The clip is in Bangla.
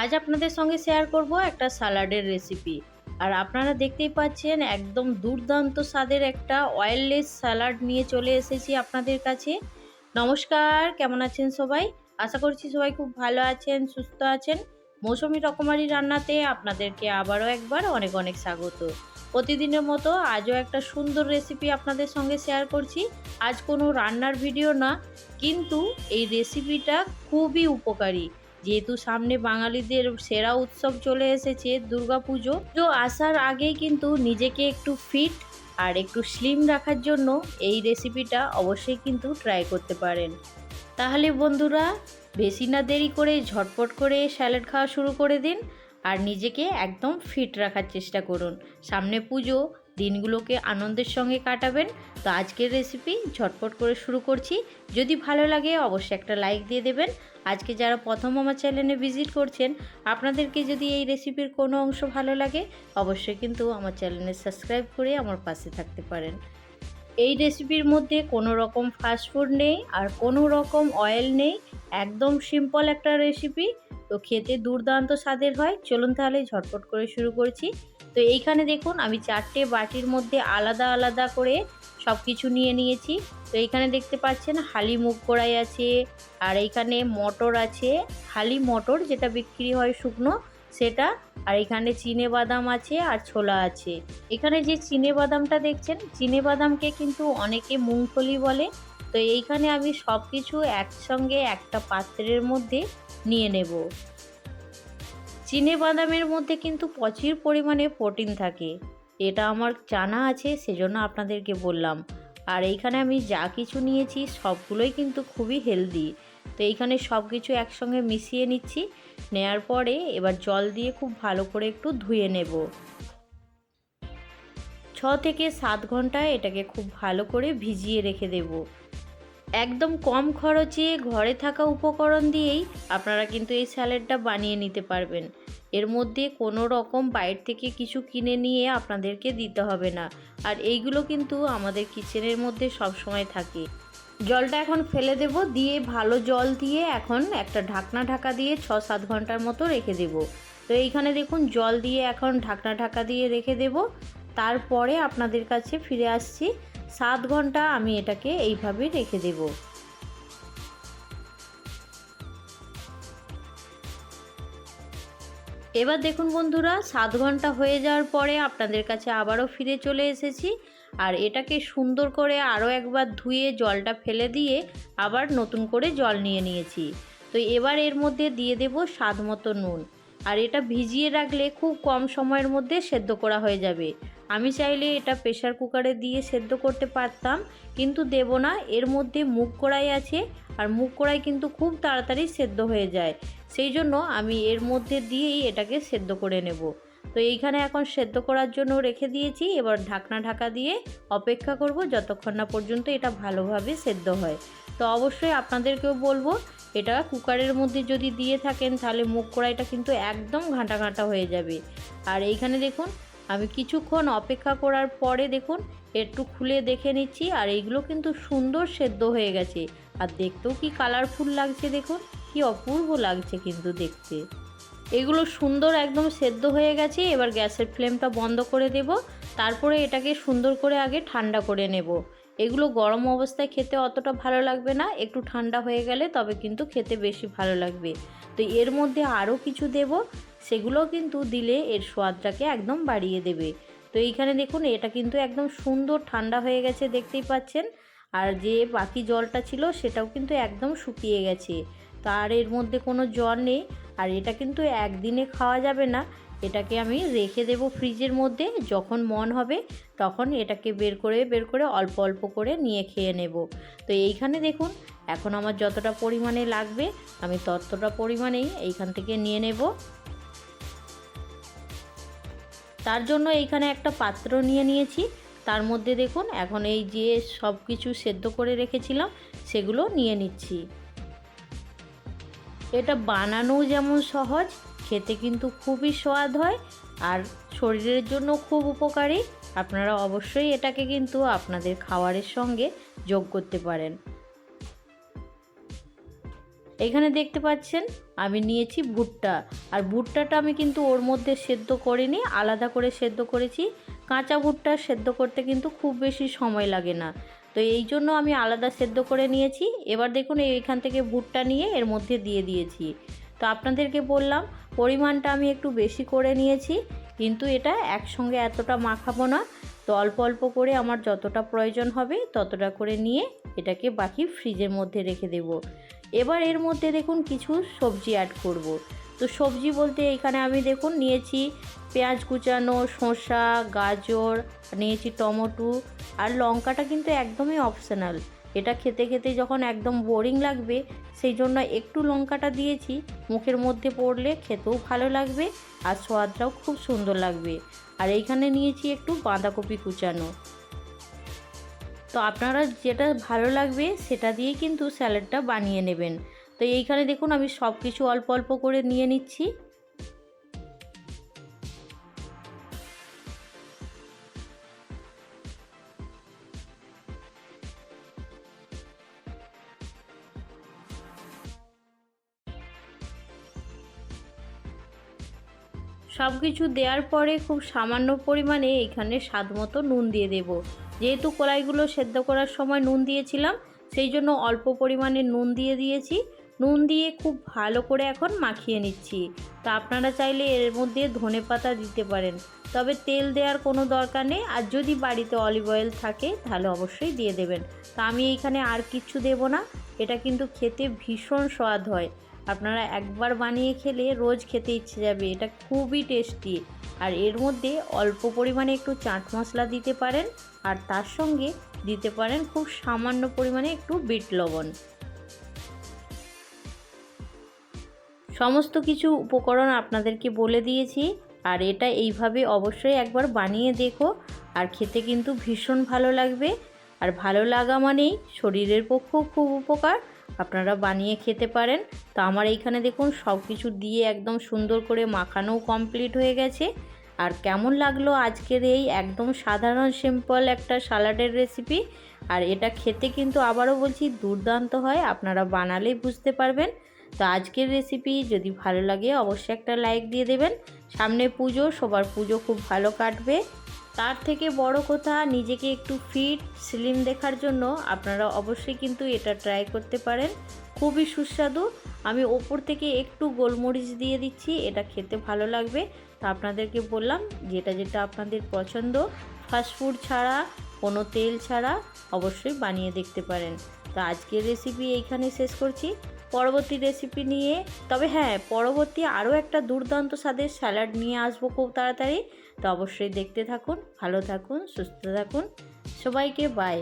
আজ আপনাদের সঙ্গে শেয়ার করব একটা সালাডের রেসিপি আর আপনারা দেখতেই পাচ্ছেন, একদম দুর্দান্ত স্বাদের একটা অয়েললেস স্যালাড নিয়ে চলে এসেছি আপনাদের কাছে। নমস্কার, কেমন আছেন সবাই? আশা করছি সবাই খুব ভালো আছেন, সুস্থ আছেন। মৌসুমি রকমারি রান্নাতে আপনাদেরকে আবারও একবার অনেক অনেক স্বাগত। প্রতিদিনের মতো আজও একটা সুন্দর রেসিপি আপনাদের সঙ্গে শেয়ার করছি। আজ কোনো রান্নার ভিডিও না, কিন্তু এই রেসিপিটা খুবই উপকারী। যেহেতু সামনে বাঙালিদের সেরা উৎসব চলে এসেছে দুর্গা পুজো তো আসার আগেই কিন্তু নিজেকে একটু ফিট আর একটু স্লিম রাখার জন্য এই রেসিপিটা অবশ্যই কিন্তু ট্রাই করতে পারেন। তাহলে বন্ধুরা, বেশি না দেরি করে ঝটপট করে স্যালাড খাওয়া শুরু করে দিন। আর নিজেকে একদম ফিট রাখার চেষ্টা করুন। সামনে পুজো, দিনগুলোকে আনন্দের সঙ্গে কাটাবেন। তো আজকের রেসিপি ঝটপট করে শুরু করছি। যদি ভালো লাগে অবশ্যই একটা লাইক দিয়ে দেবেন। আজকে যারা প্রথম আমার চ্যানেলে ভিজিট করছেন, আপনাদেরকে যদি এই রেসিপির কোনো অংশ ভালো লাগে, অবশ্যই কিন্তু আমার চ্যানেলে সাবস্ক্রাইব করে আমার পাশে থাকতে পারেন। এই রেসিপির মধ্যে কোনো রকম ফাস্টফুড নেই আর কোনো রকম অয়েল নেই। একদম সিম্পল একটা রেসিপি তো খেতে দুর্দান্ত স্বাদের হয়। চলুন তাহলে ঝটপট করে শুরু করছি। তো এইখানে দেখুন, আমি চারটে বাটির মধ্যে আলাদা আলাদা করে সব কিছু নিয়ে নিয়েছি। তো এইখানে দেখতে পাচ্ছেন, হালি মুগ কড়াই আছে, আর এইখানে মটর আছে। হালি মটর যেটা বিক্রি হয় শুকনো, সেটা, আর এখানে চিনে বাদাম আছে আর ছোলা আছে। এখানে যে চিনে বাদামটা দেখছেন, চিনে বাদামকে কিন্তু অনেকে মুংফলি বলে। তো এইখানে আমি সব কিছু একসঙ্গে একটা পাত্রের মধ্যে নিয়ে নেব। চিনে বাদামের মধ্যে কিন্তু প্রচুর পরিমাণে প্রোটিন থাকে। এটা আমার জানা আছে, সেজন্য আপনাদেরকে বললাম। আর এইখানে আমি যা কিছু নিয়েছি, সবগুলোই কিন্তু খুবই হেলদি। তো এইখানে সব কিছু একসঙ্গে মিশিয়ে নিচ্ছি। নেয়ার পরে এবার জল দিয়ে খুব ভালো করে একটু ধুয়ে নেব। ছ থেকে সাত ঘন্টায় এটাকে খুব ভালো করে ভিজিয়ে রেখে দেব। একদম কম খরচে ঘরে থাকা উপকরণ দিয়েই আপনারা কিন্তু এই স্যালাডটা বানিয়ে নিতে পারবেন। এর মধ্যে কোনো রকম বাইরে থেকে কিছু কিনে নিয়ে আপনাদেরকে দিতে হবে না। আর এইগুলো কিন্তু আমাদের কিচেনের মধ্যে সব সময় থাকে। জলটা এখন ফেলে দেব, দিয়ে ভালো জল দিয়ে এখন একটা ঢাকনা ঢাকা দিয়ে ছ সাত ঘণ্টার মতো রেখে দেব। তো এইখানে দেখুন, জল দিয়ে এখন ঢাকনা ঢাকা দিয়ে রেখে দেব। তারপরে আপনাদের কাছে ফিরে আসছি। সাত ঘণ্টা আমি এটাকে এইভাবে রেখে দেব। এবার দেখুন বন্ধুরা, সাত ঘণ্টা হয়ে যাওয়ার পরে আপনাদের কাছে আবারও ফিরে চলে এসেছি। আর এটাকে সুন্দর করে আরও একবার ধুয়ে জলটা ফেলে দিয়ে আবার নতুন করে জল নিয়ে নিয়েছি। তো এবার এর মধ্যে দিয়ে দেব স্বাদ মতো নুন। আর এটা ভিজিয়ে রাখলে খুব কম সময়ের মধ্যে সেদ্ধ করা হয়ে যাবে। আমি চাইলে এটা প্রেশার কুকারে দিয়ে সেদ্ধ করতে পারতাম, কিন্তু দেব না। এর মধ্যে মুগ কড়াই আছে, আর মুগ কড়াই কিন্তু খুব তাড়াতাড়ি সেদ্ধ হয়ে যায়। সেই জন্য আমি এর মধ্যে দিয়েই এটাকে সেদ্ধ করে নেব। তো এইখানে এখন সেদ্ধ করার জন্য রেখে দিয়েছি। এবার ঢাকনা ঢাকা দিয়ে অপেক্ষা করব যতক্ষণ না পর্যন্ত এটা ভালোভাবে সেদ্ধ হয়। তো অবশ্যই আপনাদেরকেও বলব, এটা কুকারের মধ্যে যদি দিয়ে থাকেন, তাহলে মুগ কড়াইটা কিন্তু একদম ঘাঁটা ঘাঁটা হয়ে যাবে। আর এইখানে দেখুন আমি কিছুক্ষণ অপেক্ষা করার পরে দেখুন, একটু খুলে দেখে নিচ্ছি আর এইগুলো কিন্তু সুন্দর সেদ্ধ হয়ে গেছে। আর দেখতেও কি কালারফুল লাগছে দেখুন, কি অপূর্ব লাগছে কিন্তু দেখতে। এগুলো সুন্দর একদম সেদ্ধ হয়ে গেছে, এবার গ্যাসের ফ্লেমটা বন্ধ করে দেব। তারপরে এটাকে সুন্দর করে আগে ঠান্ডা করে নেব। এগুলো গরম অবস্থায় খেতে অতটা ভালো লাগবে না, একটু ঠান্ডা হয়ে গেলে তবে কিন্তু খেতে বেশি ভালো লাগবে। তো এর মধ্যে আরও কিছু দেব। সেগুলো কিন্তু দিলে এর স্বাদটাকে একদম বাড়িয়ে দেবে। তো এইখানে দেখুন, এটা কিন্তু একদম সুন্দর ঠান্ডা হয়ে গেছে, দেখতেই পাচ্ছেন। আর যে বাকি জলটা ছিল, সেটাও কিন্তু একদম শুকিয়ে গেছে। তো আর এর মধ্যে কোনো জল নেই। আর এটা কিন্তু একদিনে খাওয়া যাবে না। এটাকে আমি রেখে দেব ফ্রিজের মধ্যে। যখন মন হবে, তখন এটাকে বের করে বের করে অল্প অল্প করে নিয়ে খেয়ে নেব। তো এইখানে দেখুন, এখন আমার যতটা পরিমাণে লাগবে, আমি ততটা পরিমাণেই এইখান থেকে নিয়ে নেব। তার জন্য এইখানে একটা পাত্র নিয়ে নিয়েছি। তার মধ্যে দেখুন, এখন এই যে সব কিছু সেদ্ধ করে রেখেছিলাম, সেগুলো নিয়ে নিচ্ছি। এটা বানানোও যেমন সহজ, খেতে কিন্তু খুবই স্বাদ হয় আর শরীরের জন্য খুব উপকারী। আপনারা অবশ্যই এটাকে কিন্তু আপনাদের খাবারের সঙ্গে যোগ করতে পারেন। এখানে দেখতে পাচ্ছেন, আমি নিয়েছি ভুট্টা। আর ভুট্টাটা আমি কিন্তু ওর মধ্যে সেদ্ধ করিনি, আলাদা করে সেদ্ধ করেছি। কাঁচা ভুট্টা সেদ্ধ করতে কিন্তু খুব বেশি সময় লাগে না। তো এই জন্য আমি আলাদা সেদ্ধ করে নিয়েছি। এবার দেখুন এইখান থেকে ভুট্টা নিয়ে এর মধ্যে দিয়ে দিয়েছি। তো আপনাদেরকে বললাম, পরিমাণটা আমি একটু বেশি করে নিয়েছি, কিন্তু এটা একসঙ্গে এতটা মাখাবো না। তো অল্প অল্প করে আমার যতটা প্রয়োজন হবে, ততটা করে নিয়ে এটাকে বাকি ফ্রিজের মধ্যে রেখে দেব। এবার এর মধ্যে দেখুন কিছু সবজি অ্যাড করব। তো সবজি বলতে এখানে আমি দেখুন নিয়েছি পেঁয়াজ কুচানো, শসা, গাজর, নিয়েছি টমেটো আর লঙ্কাটা কিন্তু একদমই অপশনাল এটা খেতে খেতে যখন একদম বোরিং লাগবে, সেই জন্য একটু লঙ্কাটা দিয়েছি, মুখের মধ্যে পড়লে খেতেও ভালো লাগবে আর স্বাদটাও খুব সুন্দর লাগবে। আর এইখানে নিয়েছি একটু বাঁধাকপি কুচানো। তো আপনারা যেটা ভালো লাগবে সেটা দিয়ে কিন্তু স্যালাডটা বানিয়ে নেবেন। তো এইখানে দেখুন আমি সব কিছু অল্প অল্প করে নিয়ে নিচ্ছি। সব কিছু দেওয়ার পরে খুব সামান্য পরিমাণে এখানে স্বাদ মতো নুন দিয়ে দেব। যেহেতু কলাইগুলো সেদ্ধ করার সময় নুন দিয়েছিলাম, সেই জন্য অল্প পরিমাণে নুন দিয়ে দিয়েছি। নুন দিয়ে খুব ভালো করে এখন মাখিয়ে নিচ্ছি। তা আপনারা চাইলে এর মধ্যে ধনে পাতা দিতে পারেন। তবে তেল দেওয়ার কোনো দরকার নেই। আর যদি বাড়িতে অলিভ অয়েল থাকে, তাহলে অবশ্যই দিয়ে দেবেন। তা আমি এইখানে আর কিচ্ছু দেব না। এটা কিন্তু খেতে ভীষণ স্বাদ হয়। আপনারা একবার বানিয়ে খেলে রোজ খেতে ইচ্ছে যাবে, এটা খুবই টেস্টি আর এর মধ্যে অল্প পরিমাণে একটু চাট মশলা দিতে পারেন, আর তার সঙ্গে দিতে পারেন খুব সামান্য পরিমাণে একটু বিট লবণ। সমস্ত কিছু উপকরণ আপনাদেরকে বলে দিয়েছি, আর এটা এইভাবে অবশ্যই একবার বানিয়ে দেখো, আর খেতে কিন্তু ভীষণ ভালো লাগবে। আর ভালো লাগা মানেই শরীরের পক্ষেও খুব উপকার আপনারা বানিয়ে খেতে পারেন। তো আমার এইখানে দেখুন সব কিছু দিয়ে একদম সুন্দর করে মাখানোও কমপ্লিট হয়ে গেছে। আর কেমন লাগল আজকের এই একদম সাধারণ সিম্পল একটা সালাডের রেসিপি আর এটা খেতে কিন্তু আবারও বলছি দুর্দান্ত হয়, আপনারা বানালেই বুঝতে পারবেন। তো আজকের রেসিপি যদি ভালো লাগে অবশ্যই একটা লাইক দিয়ে দেবেন। সামনে পুজো, সবার পুজো খুব ভালো কাটবে। তার থেকে বড় কথা নিজেকে একটু ফিট স্লিম দেখার জন্য আপনারা অবশ্যই কিন্তু এটা ট্রাই করতে পারেন। খুবই সুস্বাদু। আমি ওপর থেকে একটু গোলমরিচ দিয়ে দিচ্ছি, এটা খেতে ভালো লাগবে। তা আপনাদেরকে বললাম, যেটা যেটা আপনাদের পছন্দ ফাস্টফুড ছাড়া, কোনো তেল ছাড়া অবশ্যই বানিয়ে দেখতে পারেন। তো আজকের রেসিপি এইখানে শেষ করছি। পরবর্তী রেসিপি নিয়ে, তবে হ্যাঁ পরবর্তী আরও একটা দুর্দান্ত স্বাদের স্যালাড নিয়ে আসব খুব তাড়াতাড়ি। তো অবশ্যই দেখতে থাকুন ভালো থাকুন সুস্থ থাকুন। সবাইকে বাই